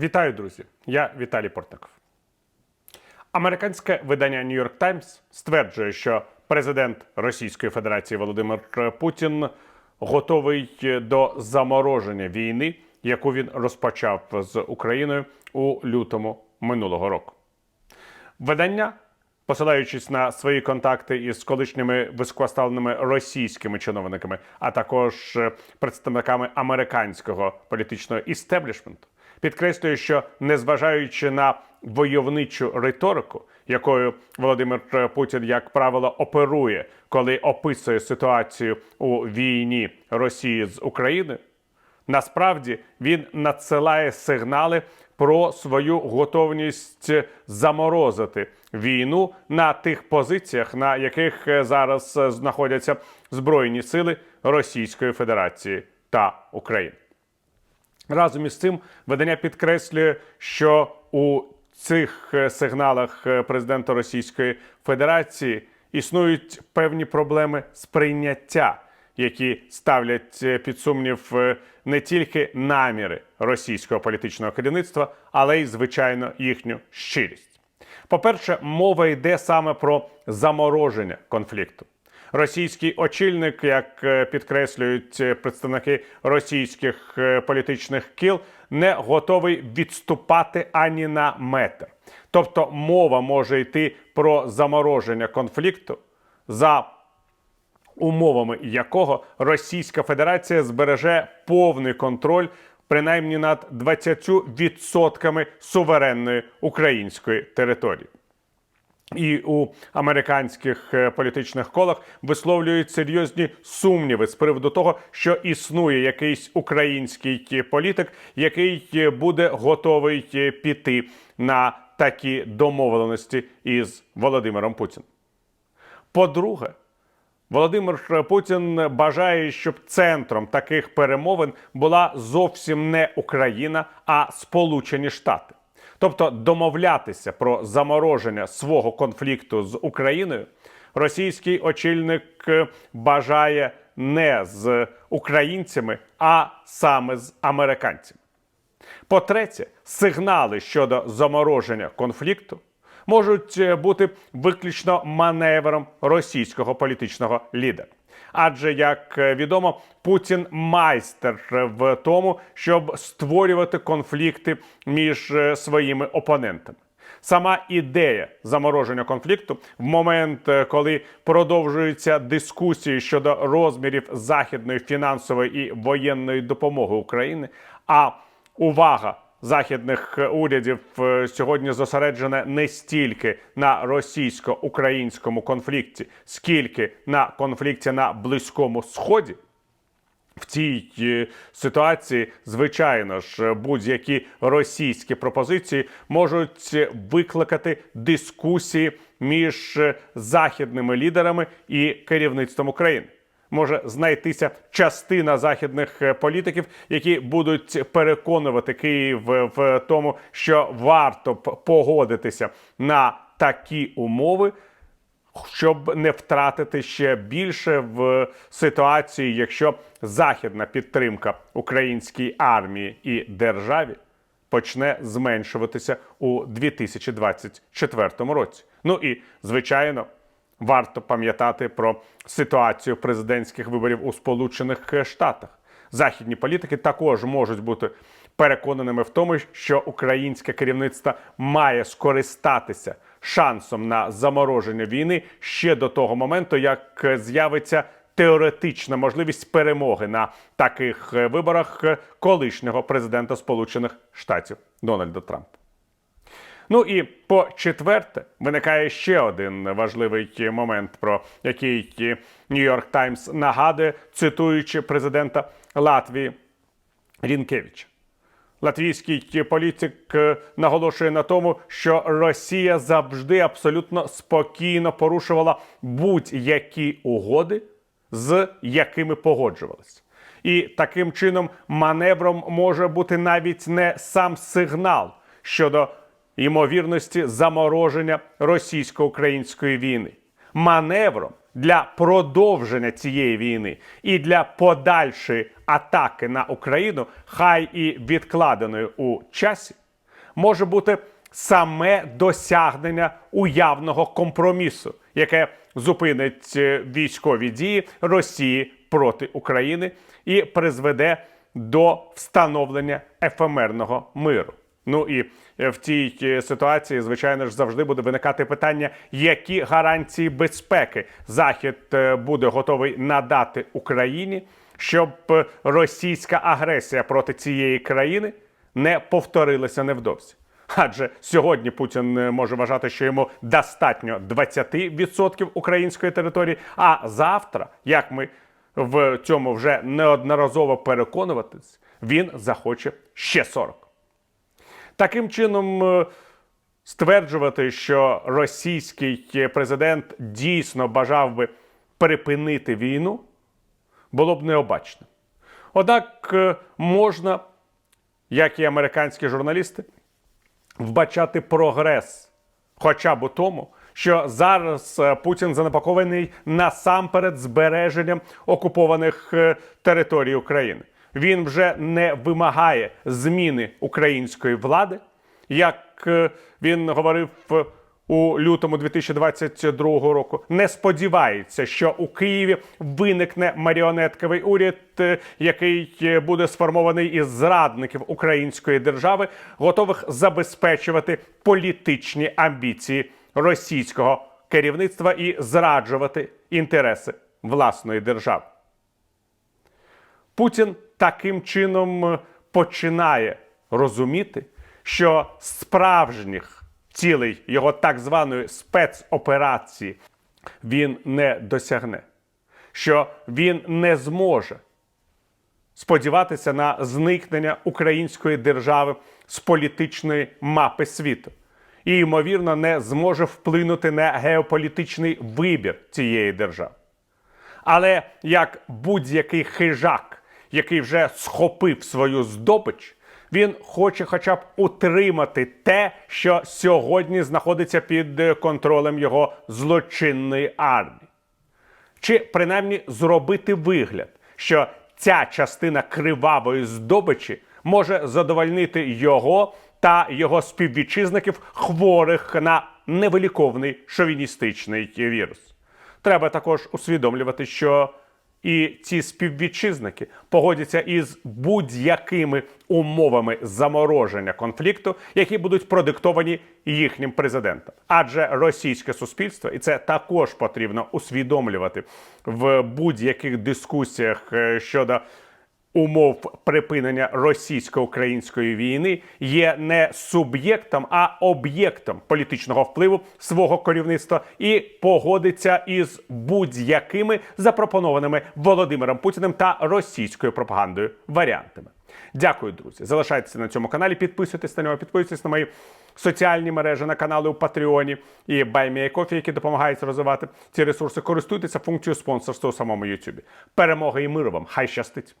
Вітаю, друзі! Я Віталій Портников. Американське видання New York Times стверджує, що президент Російської Федерації Володимир Путін готовий до замороження війни, яку він розпочав з Україною у лютому минулого року. Видання, посилаючись на свої контакти із колишніми високоставленими російськими чиновниками, а також представниками американського політичного істеблішменту, підкреслює, що незважаючи на войовничу риторику, якою Володимир Путін, як правило, оперує, коли описує ситуацію у війні Росії з Україною, Насправді він надсилає сигнали про свою готовність заморозити війну на тих позиціях, на яких е, зараз е, знаходяться збройні сили Російської Федерації та України. Разом із цим видання підкреслює, що у цих е, сигналах е, президента Російської Федерації існують певні проблеми сприйняття, які ставлять е, під сумнів не тільки наміри російського політичного керівництва, але й звичайно їхню щирість. По-перше, мова йде саме про замороження конфлікту. Російський очільник, як е, підкреслюють е, представники російських е, політичних кіл, не готовий відступати ані на метр. Тобто мова може йти про замороження конфлікту за умовами якого Російська Федерація збереже повний контроль принаймні над 20% суверенної української території. І у американських е, політичних колах висловлюють серйозні сумніви з приводу того, що існує якийсь український політик, який е, буде готовий е, піти на такі домовленості із Володимиром Путіним. По-друге, Володимир Путін бажає, щоб центром таких перемовин була зовсім не Україна, а Сполучені Штати. Тобто домовлятися про замороження свого конфлікту з Україною російський очільник е, бажає не з українцями, а саме з американцями. По-третє, сигнали щодо замороження конфлікту можуть е, бути виключно маневром російського політичного лідера. Адже, як е, відомо, Путін майстер в тому, щоб створювати конфлікти між е, своїми опонентами. Сама ідея замороження конфлікту в момент, коли продовжуються дискусії щодо розмірів західної фінансової і воєнної допомоги України, а увага західних урядів е, сьогодні зосереджена не стільки на російсько-українському конфлікті, скільки на конфлікті на Близькому Сході. В цій е, ситуації, звичайно ж, будь-які російські пропозиції можуть викликати дискусії між е, західними лідерами і керівництвом України. Може знайтися частина західних е, політиків, які будуть переконувати Київ в тому, що варто б погодитися на такі умови, щоб не втратити ще більше в ситуації, якщо західна підтримка українській армії і державі почне зменшуватися у 2024 році. Ну і звичайно. Варто пам'ятати про ситуацію президентських виборів у Сполучених Штатах. Західні політики також можуть бути переконаними в тому, що українське керівництво має скористатися шансом на замороження війни ще до того моменту, як з'явиться теоретична можливість перемоги на таких виборах колишнього президента Сполучених Штатів Дональда Трампа. Ну і по четверте, виникає ще один важливий момент, про який York Times нагадує, цитуючи президента Латвії Рінкевича. Латвійський політик е, наголошує на тому, що Росія завжди абсолютно спокійно порушувала будь-які угоди, з якими погоджувалися. І таким чином маневром може бути навіть не сам сигнал щодо ймовірності замороження російсько-української війни. Маневром для продовження цієї війни і для подальшої атаки на Україну, хай і відкладеної у часі, може бути саме досягнення уявного компромісу, яке зупинить е, військові дії Росії проти України і призведе до встановлення ефемерного миру. Ну і е, в цій е, ситуації, звичайно ж, завжди буде виникати питання, які гарантії безпеки Захід е, буде готовий надати Україні, щоб російська агресія проти цієї країни не повторилася невдовзі. Адже сьогодні Путін може вважати, що йому достатньо 20% української території, а завтра, як ми в цьому вже неодноразово переконуватись, він захоче ще 40. Таким чином, е, стверджувати, що російський президент дійсно бажав би припинити війну, було б необачно. Однак е, можна, як і американські журналісти, вбачати прогрес хоча б у тому, що зараз е, Путін занепокоєний насамперед збереженням окупованих територій України. Він вже не вимагає зміни української влади, як е, він говорив е, у лютому 2022 року. Не сподівається, що у Києві виникне маріонетковий уряд, е, який буде сформований із зрадників української держави, готових забезпечувати політичні амбіції російського керівництва і зраджувати інтереси власної держави. Путін таким чином е, починає розуміти, що справжніх цілей його так званої спецоперації він не досягне, що він не зможе сподіватися на зникнення української держави з політичної мапи світу. І, ймовірно, не зможе вплинути на геополітичний вибір цієї держави. Але як будь-який хижак, який вже схопив свою здобич, він хоче хоча б утримати те, що сьогодні знаходиться під е, контролем його злочинної армії. Чи принаймні зробити вигляд, що ця частина кривавої здобичі може задовольнити його та його співвітчизників, хворих на невиліковний шовіністичний вірус. Треба також усвідомлювати, що і ці співвітчизники погодяться із будь-якими умовами замороження конфлікту, які будуть продиктовані їхнім президентом. Адже російське суспільство, і це також потрібно усвідомлювати в будь-яких дискусіях е, щодо умов припинення російсько-української війни є не суб'єктом, а об'єктом політичного впливу свого керівництва і погодиться із будь-якими запропонованими Володимиром Путіним та російською пропагандою варіантами. Дякую, друзі. Залишайтеся на цьому каналі, підписуйтесь на нього, підписуйтесь на мої соціальні мережі, на канали у Патреоні і Кофі, які допомагають розвивати ці ресурси. Користуйтеся функцією спонсорства у самому Ютубі. Перемоги і миру вам! Хай щастить!